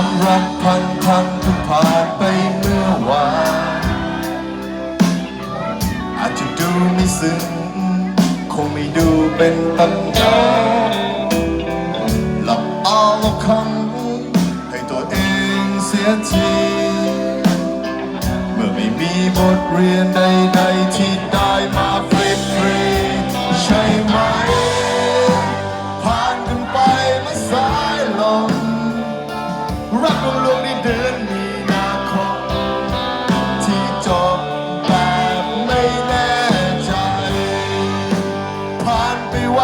ความรักพังพังเพิ่ผ่านไปเมื่อวานอาจจะดูไม่ซึ้งคงไม่ดูเป็นตำนานหลับตาแล้วคำให้ตัวเองเสียที เมื่อไม่มีบทเรียนใดๆที่ รักลวงลวงในเดือนมีนาคมที่จบแบบไม่แน่ใจ ผ่านไปไว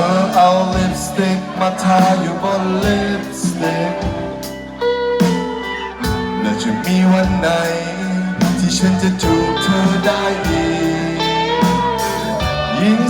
อเอาลิปสติกมาทาอยู่บนลิปสติกและจะมีวันไหน ที่ฉันจะจูบเธอได้อีกยิ่ง